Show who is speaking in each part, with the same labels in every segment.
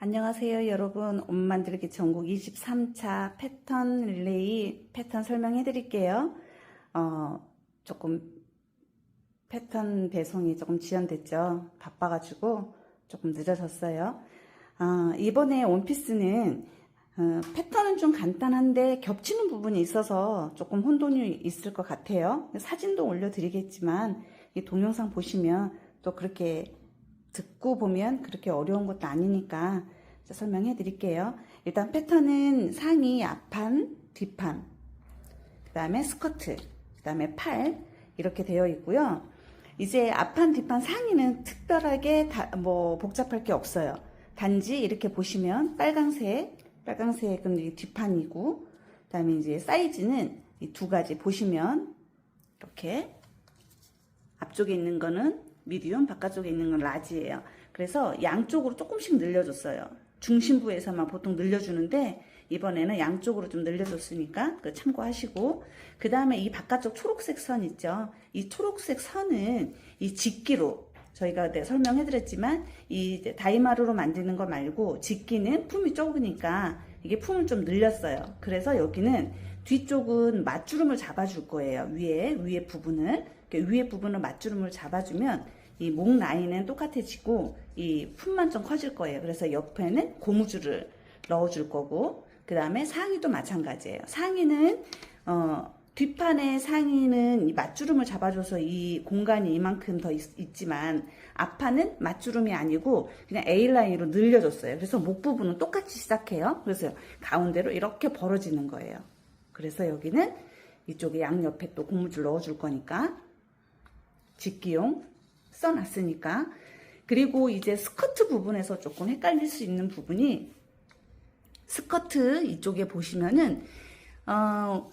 Speaker 1: 안녕하세요 여러분. 옷 만들기 전국 23차 패턴 릴레이 패턴 설명해 드릴게요. 어, 조금 패턴 배송이 조금 지연됐죠. 바빠 가지고 조금 늦어졌어요. 어, 이번에 원피스는 어, 패턴은 좀 간단한데 겹치는 부분이 있어서 조금 혼돈이 있을 것 같아요. 사진도 올려 드리겠지만 이 동영상 보시면 또 그렇게 듣고 보면 그렇게 어려운 것도 아니니까 설명해 드릴게요. 일단 패턴은 상의 앞판, 뒷판, 그 다음에 스커트, 그 다음에 팔 이렇게 되어 있고요. 이제 앞판, 뒷판 상의는 특별하게 다, 뭐 복잡할 게 없어요. 단지 이렇게 보시면 빨강색, 빨강색은 이 뒷판이고, 그 다음에 이제 사이즈는 이 두 가지 보시면 이렇게 앞쪽에 있는 거는 미디움, 바깥쪽에 있는 건 라지예요. 그래서 양쪽으로 조금씩 늘려줬어요. 중심부에서만 보통 늘려주는데 이번에는 양쪽으로 좀 늘려줬으니까 그 참고하시고 그 다음에 이 바깥쪽 초록색 선 있죠. 이 초록색 선은 이 직기로 저희가 네, 설명해드렸지만 이 다이마루로 만드는 거 말고 직기는 품이 좁으니까 이게 품을 좀 늘렸어요. 그래서 여기는 뒤쪽은 맞주름을 잡아줄 거예요. 위에 위에 부분을 위에 부분을 맞주름을 잡아주면 이 목 라인은 똑같아지고 이 품만 좀 커질 거예요. 그래서 옆에는 고무줄을 넣어줄 거고 그 다음에 상의도 마찬가지예요. 상의는 어, 뒷판의 상의는 이 맞주름을 잡아줘서 이 공간이 이만큼 더 있, 지만 앞판은 맞주름이 아니고 그냥 A라인으로 늘려줬어요. 그래서 목 부분은 똑같이 시작해요. 그래서 가운데로 이렇게 벌어지는 거예요. 그래서 여기는 이쪽에 양옆에 또 고무줄 넣어줄 거니까 집기용 써놨으니까 그리고 이제 스커트 부분에서 조금 헷갈릴 수 있는 부분이 스커트 이쪽에 보시면은 어,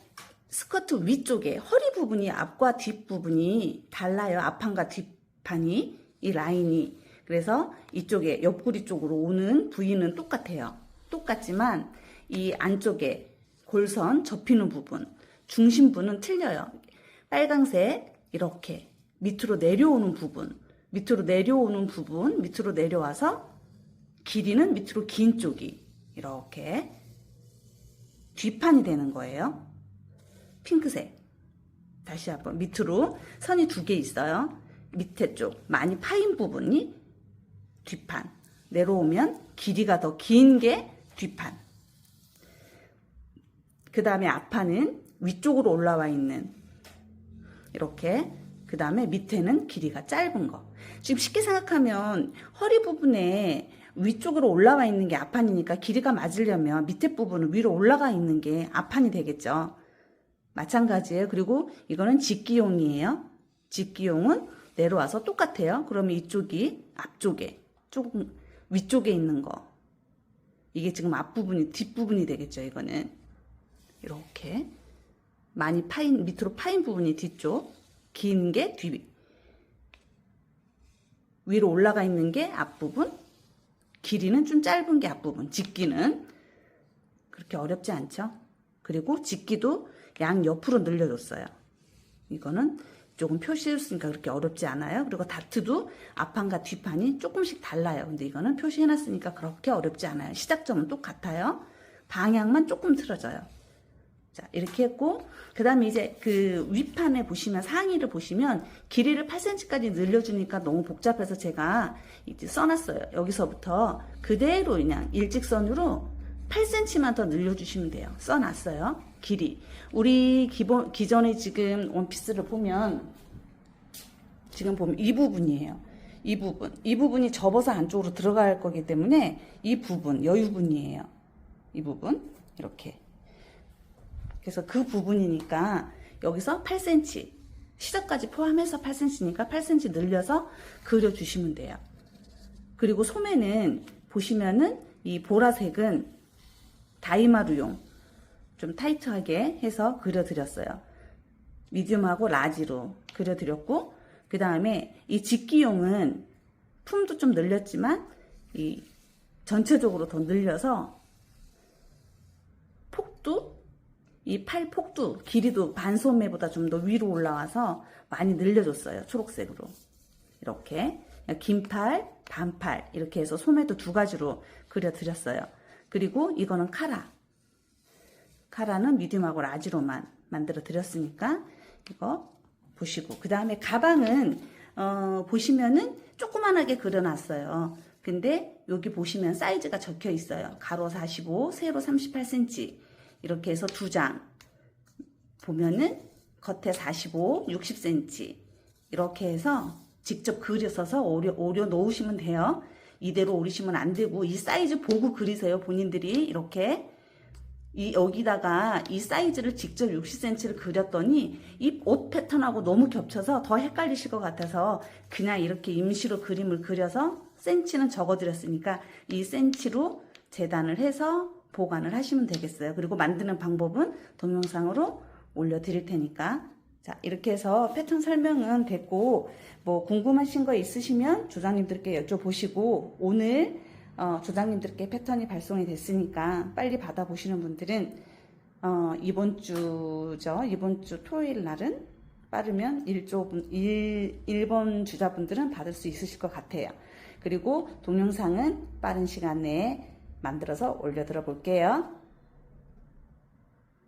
Speaker 1: 스커트 위쪽에 허리 부분이 앞과 뒷 부분이 달라요. 앞판과 뒷판이 이 라인이 그래서 이쪽에 옆구리 쪽으로 오는 부위는 똑같아요. 똑같지만 이 안쪽에 골선 접히는 부분 중심부는 틀려요. 빨강색 이렇게 밑으로 내려오는 부분, 밑으로 내려오는 부분, 밑으로 내려와서 길이는 밑으로 긴 쪽이 이렇게 뒷판이 되는 거예요. 핑크색. 다시 한번 밑으로 선이 두 개 있어요. 밑에 쪽 많이 파인 부분이 뒷판. 내려오면 길이가 더 긴 게 뒷판. 그 다음에 앞판은 위쪽으로 올라와 있는 이렇게 그 다음에 밑에는 길이가 짧은 거. 지금 쉽게 생각하면 허리 부분에 위쪽으로 올라와 있는 게 앞판이니까 길이가 맞으려면 밑에 부분은 위로 올라가 있는 게 앞판이 되겠죠. 마찬가지예요. 그리고 이거는 직기용이에요. 직기용은 내려와서 똑같아요. 그러면 이쪽이 앞쪽에 조금 위쪽에 있는 거. 이게 지금 앞부분이 뒷부분이 되겠죠. 이거는 이렇게 많이 파인 밑으로 파인 부분이 뒤쪽 긴 게 뒤. 위로 올라가 있는 게 앞부분, 길이는 좀 짧은 게 앞부분, 직기는 그렇게 어렵지 않죠? 그리고 직기도 양 옆으로 늘려줬어요. 이거는 조금 표시했으니까 그렇게 어렵지 않아요. 그리고 다트도 앞판과 뒷판이 조금씩 달라요. 근데 이거는 표시해놨으니까 그렇게 어렵지 않아요. 시작점은 똑같아요. 방향만 조금 틀어져요. 자, 이렇게 했고, 그 다음에 이제 그 윗판에 보시면, 상의를 보시면, 길이를 8cm까지 늘려주니까 너무 복잡해서 제가 이제 써놨어요. 여기서부터 그대로 그냥 일직선으로 8cm만 더 늘려주시면 돼요. 써놨어요. 길이. 우리 기본, 기존에 지금 원피스를 보면, 지금 보면 이 부분이에요. 이 부분. 이 부분이 접어서 안쪽으로 들어갈 거기 때문에 이 부분, 여유분이에요. 이 부분. 이렇게. 그래서 그 부분이니까 여기서 8cm 시작까지 포함해서 8cm니까 8cm 늘려서 그려주시면 돼요. 그리고 소매는 보시면은 이 보라색은 다이마루용 좀 타이트하게 해서 그려드렸어요. 미디움하고 라지로 그려드렸고 그 다음에 이 집기용은 품도 좀 늘렸지만 이 전체적으로 더 늘려서 폭도 이 팔 폭도 길이도 반소매보다 좀 더 위로 올라와서 많이 늘려줬어요. 초록색으로. 이렇게 긴 팔, 반팔 이렇게 해서 소매도 두 가지로 그려드렸어요. 그리고 이거는 카라. 카라는 미디움하고 라지로만 만들어 드렸으니까 이거 보시고 그 다음에 가방은 어, 보시면은 조그만하게 그려놨어요. 근데 여기 보시면 사이즈가 적혀 있어요. 가로 45, 세로 38cm 이렇게 해서 두 장 보면은 겉에 45, 60cm 이렇게 해서 직접 그려서서 오려, 오려 놓으시면 돼요. 이대로 오리시면 안 되고 이 사이즈 보고 그리세요. 본인들이 이렇게 이 여기다가 이 사이즈를 직접 60cm를 그렸더니 이 옷 패턴하고 너무 겹쳐서 더 헷갈리실 것 같아서 그냥 이렇게 임시로 그림을 그려서 센치는 적어드렸으니까 이 센치로 재단을 해서 보관을 하시면 되겠어요. 그리고 만드는 방법은 동영상으로 올려드릴 테니까 자 이렇게 해서 패턴 설명은 됐고 뭐 궁금하신 거 있으시면 조장님들께 여쭤보시고 오늘 어, 조장님들께 패턴이 발송이 됐으니까 빨리 받아보시는 분들은 어, 이번 주죠. 이번 주 토요일 날은 빠르면 1조, 1, 1번 주자분들은 받을 수 있으실 것 같아요. 그리고 동영상은 빠른 시간 내에 만들어서 올려드려 볼게요.